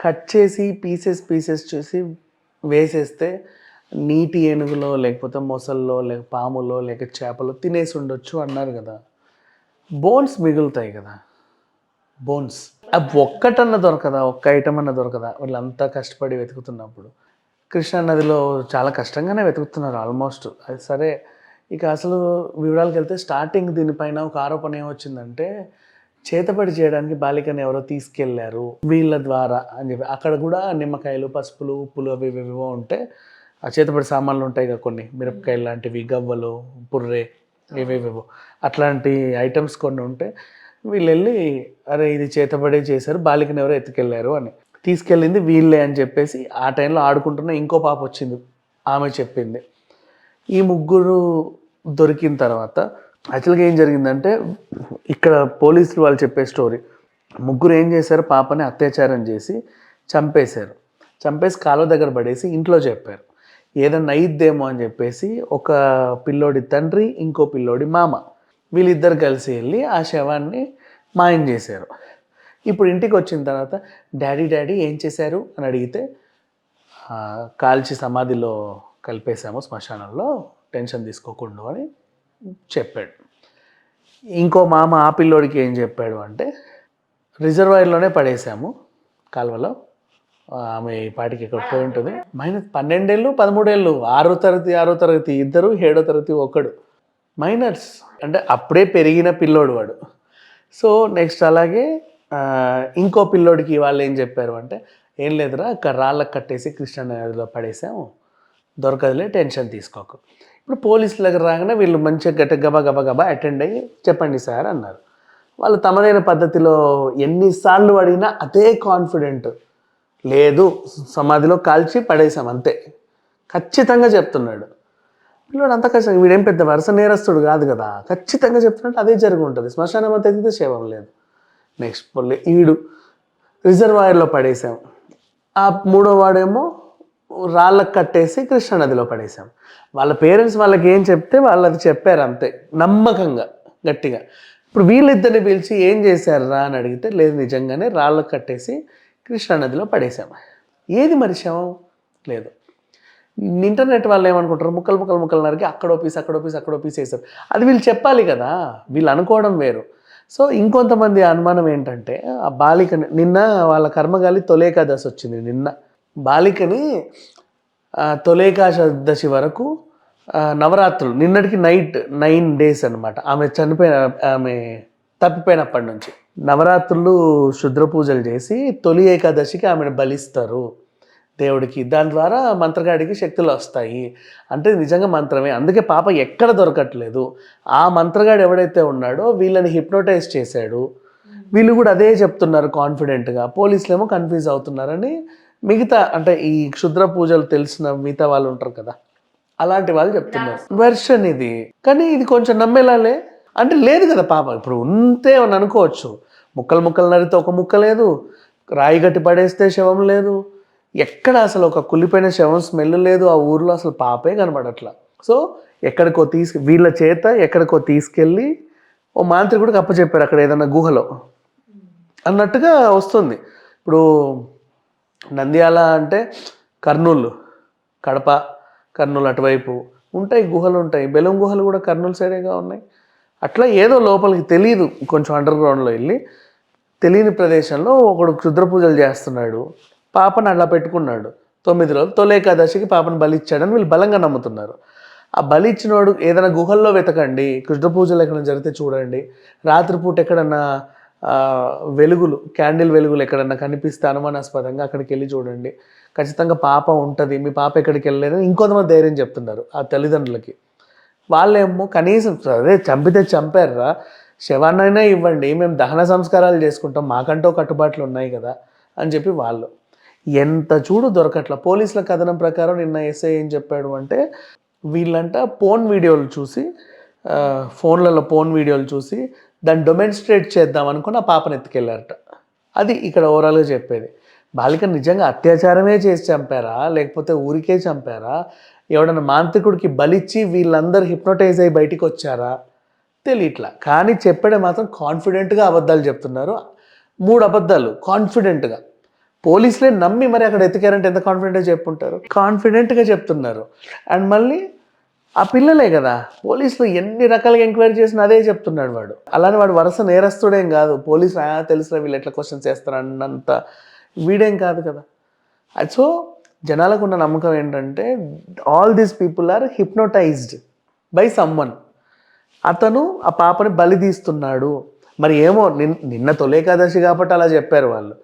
Cut చేసి pieces pieces చేసి వేసేస్తే నీటి ఏనుగులో లేకపోతే మొసల్లో లేక పాములో లేక చేపలో తినేసి ఉండొచ్చు అన్నారు కదా. బోన్స్ మిగులుతాయి కదా. బోన్స్. అవి ఒక్కటన్నా దొరకదా ఒక్క ఐటమ్ అన్న దొరకదా? వాళ్ళంతా కష్టపడి వెతుకుతున్నప్పుడు. కృష్ణా నదిలో చాలా కష్టంగానే వెతుకుతున్నారు ఆల్మోస్ట్. అది సరే ఇక అసలు వివరాలకు వెళ్తే స్టార్టింగ్ దీనిపైన ఒక ఆరోపణ ఏమొచ్చిందంటే చేతపడి చేయడానికి బాలికను ఎవరో తీసుకెళ్ళారు వీళ్ళ ద్వారా అని చెప్పి. అక్కడ కూడా నిమ్మకాయలు పసుపులు ఉప్పులు అవి ఇవి ఉంటే ఆ చేతపడి సామాన్లు ఉంటాయి కదా కొన్ని. మిరపకాయలు లాంటివి గవ్వలు పుర్రే ఏవేవేవో అట్లాంటి ఐటమ్స్ కొన్ని ఉంటే వీళ్ళు వెళ్ళి అరే ఇది చేతపడే చేశారు బాలికను ఎవరో ఎత్తుకెళ్ళారు అని. తీసుకెళ్ళింది వీళ్ళే అని చెప్పేసి ఆ టైంలో ఆడుకుంటున్న ఇంకో పాప వచ్చింది. ఆమె చెప్పింది. ఈ ముగ్గురు దొరికిన తర్వాత యాక్చువల్గా ఏం జరిగిందంటే ఇక్కడ పోలీసులు వాళ్ళు చెప్పే స్టోరీ. ముగ్గురు ఏం చేశారు? పాపని అత్యాచారం చేసి చంపేశారు. చంపేసి కాలువ దగ్గర పడేసి ఇంట్లో చెప్పారు. ఏదన్నా అయిద్దేమో అని చెప్పేసి ఒక పిల్లోడి తండ్రి ఇంకో పిల్లోడి మామ. వీళ్ళిద్దరు కలిసి వెళ్ళి ఆ శవాన్ని మాయం చేశారు. ఇప్పుడు ఇంటికి వచ్చిన తర్వాత డాడీ డాడీ ఏం చేశారు? అని అడిగితే కాల్చి సమాధిలో కలిపేశాము శ్మశానంలో టెన్షన్ తీసుకోకుండా అని చెప్పాడు. ఇంకో మామ ఆ పిల్లోడికి ఏం చెప్పాడు అంటే రిజర్వాయర్లోనే పడేసాము కాలువలో. ఆమె పాటికి ఇక్కడ పోయి ఉంటుంది. మైనస్ పన్నెండేళ్ళు పదమూడేళ్ళు ఆరో తరగతి ఆరో తరగతి ఇద్దరు ఏడో తరగతి ఒకడు. మైనర్స్. అంటే అప్పుడే పెరిగిన పిల్లోడు వాడు. సో నెక్స్ట్ అలాగే ఇంకో పిల్లోడికి వాళ్ళు ఏం చెప్పారు అంటే ఏం లేదురా అక్కడ రాళ్ళకు కట్టేసి కృష్ణా నదిలో పడేసాము. దొరకదులే టెన్షన్ తీసుకోకు. ఇప్పుడు పోలీసుల దగ్గర రాగానే వీళ్ళు మంచిగా గట్ట గబా గబా గబా అటెండ్ అయ్యి చెప్పండి సార్ అన్నారు. వాళ్ళు తమదైన పద్ధతిలో ఎన్నిసార్లు అడిగినా అదే కాన్ఫిడెంట్. లేదు సమాధిలో కాల్చి పడేసాం అంతే. ఖచ్చితంగా చెప్తున్నాడు. పిల్లడు అంత కష్టం వీడేం పెద్ద వరుస నేరస్తుడు కాదు కదా. ఖచ్చితంగా చెప్తున్నట్టు అదే జరిగి ఉంటుంది. శ్మశానం అంత ఎదిగితే శవం లేదు. నెక్స్ట్ పొల్లి ఈడు. రిజర్వాయర్లో పడేసాం ఆ మూడో వాడేమో రాళ్ళకు కట్టేసి కృష్ణా నదిలో పడేసాం వాళ్ళ పేరెంట్స్ వాళ్ళకి ఏం చెప్తే వాళ్ళు అది చెప్పారు అంతే నమ్మకంగా గట్టిగా. ఇప్పుడు వీళ్ళిద్దరిని పిలిచి ఏం చేశారా అని అడిగితే లేదు నిజంగానే రాళ్ళకు కట్టేసి కృష్ణా నదిలో పడేసాం ఏది మరి శవం లేదు. ఇంటర్నెట్ వాళ్ళు ఏమనుకుంటారు? ముక్కలు ముక్కలు ముక్కలు నరికి అక్కడో పీస్ అక్కడో పీస్ అక్కడో పీస్ వేస్తారు అది వీళ్ళు చెప్పాలి కదా వీళ్ళు అనుకోవడం వేరు. సో ఇంకొంతమంది అనుమానం ఏంటంటే ఆ బాలిక నిన్న వాళ్ళ కర్మగాలి తొలేకాదశి వచ్చింది నిన్న. బాలికని తొలేకాశ తొలేకాదశి వరకు నవరాత్రులు నిన్నటికి నైట్ నైన్ డేస్ అనమాట ఆమె చనిపోయిన ఆమె తప్పిపోయినప్పటి నుంచి. నవరాత్రులు శుద్ర పూజలు చేసి తొలి ఏకాదశికి ఆమెను బలిస్తారు దేవుడికి. దాని ద్వారా మంత్రగాడికి శక్తులు వస్తాయి. అంటే నిజంగా మంత్రమే. అందుకే పాప ఎక్కడ దొరకట్లేదు. ఆ మంత్రగాడు ఎవడైతే ఉన్నాడో వీళ్ళని హిప్నోటైజ్ చేశాడు. వీళ్ళు కూడా అదే చెప్తున్నారు కాన్ఫిడెంట్గా పోలీసులు ఏమో కన్ఫ్యూజ్ అవుతున్నారని మిగతా అంటే ఈ క్షుద్ర పూజలు తెలిసిన మిగతా వాళ్ళు ఉంటారు కదా అలాంటి వాళ్ళు చెప్తున్నారు. వెర్షన్ ఇది కానీ ఇది కొంచెం నమ్మేలాలే. అంటే లేదు కదా పాప ఇప్పుడు ఉంటే అని అనుకోవచ్చు. ముక్కలు ముక్కలు నరితే ఒక ముక్క లేదు రాయి గట్టి పడేస్తే శవం లేదు. ఎక్కడ అసలు ఒక కులిపోయిన శవం స్మెల్ లేదు ఆ ఊర్లో అసలు పాపే కనబడట్లా. సో ఎక్కడికో తీసుకు వీళ్ళ చేత ఎక్కడికో తీసుకెళ్ళి ఓ మాంత్రికుడికి అప్పచెప్పారు అక్కడ ఏదైనా గుహలో. అన్నట్టుగా వస్తుంది. ఇప్పుడు నంద్యాల అంటే కర్నూలు కడప కర్నూలు అటువైపు ఉంటాయి గుహలు ఉంటాయి. బెలం గుహలు కూడా కర్నూలు సైడేగా ఉన్నాయి. అట్లా ఏదో లోపలికి తెలియదు కొంచెం అండర్ గ్రౌండ్లో వెళ్ళి. తెలియని ప్రదేశంలో ఒకడు క్షుద్ర పూజలు చేస్తున్నాడు పాపను అలా పెట్టుకున్నాడు. తొమ్మిది రోజులు తొలేకాదశికి పాపను బలిచ్చాడని వీళ్ళు బలంగా నమ్ముతున్నారు. ఆ బలి ఇచ్చినోడు ఏదైనా గుహల్లో వెతకండి కృష్ణ పూజలు ఎక్కడైనా జరిగితే చూడండి. రాత్రిపూట ఎక్కడన్నా వెలుగులు క్యాండిల్ వెలుగులు ఎక్కడన్నా కనిపిస్తే అనుమానాస్పదంగా అక్కడికి వెళ్ళి చూడండి. ఖచ్చితంగా పాప ఉంటుంది. మీ పాప ఎక్కడికి వెళ్ళలేదని ఇంకొంతమంది ధైర్యం చెప్తున్నారు ఆ తల్లిదండ్రులకి. వాళ్ళేమో కనీసం అదే చంపితే చంపారురా. శవాన్నైనా ఇవ్వండి. మేము దహన సంస్కారాలు చేసుకుంటాం. మాకంటూ కట్టుబాట్లు ఉన్నాయి కదా అని చెప్పి వాళ్ళు. ఎంత చూడు దొరకట్ల. పోలీసుల కథనం ప్రకారం నిన్న ఎస్ఐ ఏం చెప్పాడు అంటే వీళ్ళంట పోన్ వీడియోలు చూసి ఫోన్లలో పోన్ వీడియోలు చూసి దాన్ని డొమెన్స్ట్రేట్ చేద్దాం అనుకుని ఆ పాపను ఎత్తుకెళ్ళారట. అది ఇక్కడ ఓవరాల్గా చెప్పేది. బాలిక నిజంగా అత్యాచారమే చేసి చంపారా? లేకపోతే ఊరికే చంపారా? ఎవడన్నా మాంత్రికుడికి బలిచ్చి వీళ్ళందరూ హిప్నోటైజ్ అయ్యి బయటికి వచ్చారా తెలియట్లా కానీ చెప్పడం మాత్రం కాన్ఫిడెంట్గా అబద్ధాలు చెప్తున్నారు. మూడు అబద్ధాలు. కాన్ఫిడెంట్గా. పోలీసులే నమ్మి మరి అక్కడ ఎతికారంటే ఎంత కాన్ఫిడెంట్గా చెప్పుంటారు? కాన్ఫిడెంట్గా చెప్తున్నారు. అండ్ మళ్ళీ ఆ పిల్లలే కదా పోలీసులు ఎన్ని రకాలుగా ఎంక్వైరీ చేసినా అదే చెప్తున్నాడు వాడు. అలానే వాడు వరుస నేరస్తుడేం కాదు పోలీసులు "ఆ, తెలుసులే వీళ్ళు ఎట్లా క్వశ్చన్ చేస్తారన్నంత వీడేం కాదు కదా. అది సో జనాలకు ఉన్న నమ్మకం ఏంటంటే all these people are hypnotized by someone అతను ఆ పాపని బలి తీస్తున్నాడు. మరి ఏమో నిన్ నిన్న తొలేకాదశి కాబట్టి అలా చెప్పారు వాళ్ళు.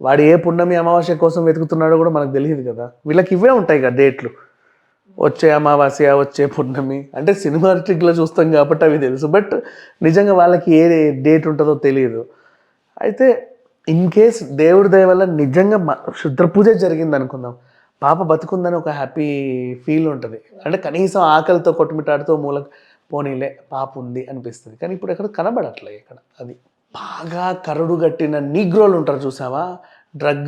వాడు ఏ పున్నమి అమావాస్య కోసం వెతుకుతున్నాడో కూడా మనకు తెలియదు కదా. వీళ్ళకి ఇవే ఉంటాయి కదా డేట్లు. వచ్చే అమావాస్య వచ్చే పున్నమి. అంటే సినిమాటిక్లో చూస్తాం కాబట్టి అవి తెలుసు. బట్ నిజంగా వాళ్ళకి ఏ డేట్ ఉంటుందో తెలియదు అయితే ఇన్ కేస్ దేవుడి దయ వల్ల నిజంగా మ- శుద్ర పూజ జరిగింది అనుకుందాం. పాప బతుకుందని ఒక హ్యాపీ ఫీల్ ఉంటుంది. అంటే కనీసం ఆకలితో కొట్టుమిటాడుతూ మూల పోనీలే పాప ఉంది అనిపిస్తుంది. కానీ ఇప్పుడు ఎక్కడ కనబడట్లే ఇక్కడ. అది బాగా కరుడు గట్టిన నీగ్రోలు ఉంటారు చూసావా? డ్రగ్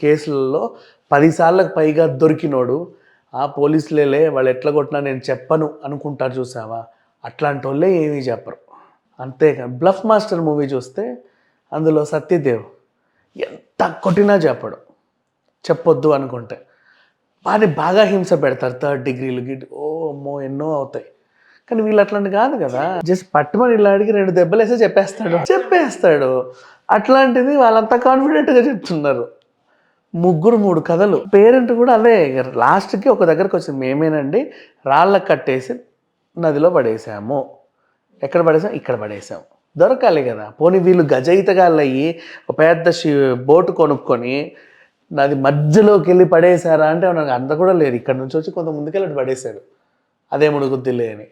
కేసులలో పదిసార్లకు పైగా దొరికినోడు. ఆ పోలీసులేలే వాళ్ళు ఎట్లా కొట్టినా నేను చెప్పను అనుకుంటారు చూసావా? అట్లాంటి వాళ్ళే ఏమీ చెప్పరు. అంతేకాదు బ్లఫ్ మాస్టర్ మూవీ చూస్తే అందులో సత్యదేవ్ ఎంత కొట్టినా చెప్పడు. చెప్పొద్దు అనుకుంటే. వాడిని బాగా హింస పెడతారు థర్డ్ డిగ్రీలు గిట్ ఓ అమ్మో ఎన్నో అవుతాయి. కానీ వీళ్ళు అట్లాంటి కాదు కదా. జస్ట్ పట్టుమని ఇలా అడిగి రెండు దెబ్బలు వేస్తే చెప్పేస్తాడు. చెప్పేస్తాడు. అట్లాంటిది వాళ్ళంతా కాన్ఫిడెంట్గా చెప్తున్నారు. ముగ్గురు మూడు కథలు. పేరెంట్ కూడా అదే లాస్ట్కి ఒక దగ్గరకు వచ్చింది. మేమేనండి రాళ్ళకు కట్టేసి నదిలో పడేసాము. ఎక్కడ పడేసాం? ఇక్కడ పడేసాం. దొరకాలి కదా. పోనీ వీళ్ళు గజయితగాళ్ళు అయ్యి ఒక పెద్ద బోటు కొనుక్కొని నది మధ్యలోకి వెళ్ళి పడేశారా అంటే నాకు అంత కూడా లేదు. ఇక్కడ నుంచి వచ్చి కొంత ముందుకెళ్ళి అటు అదే ముడుగుద్దిలే అని.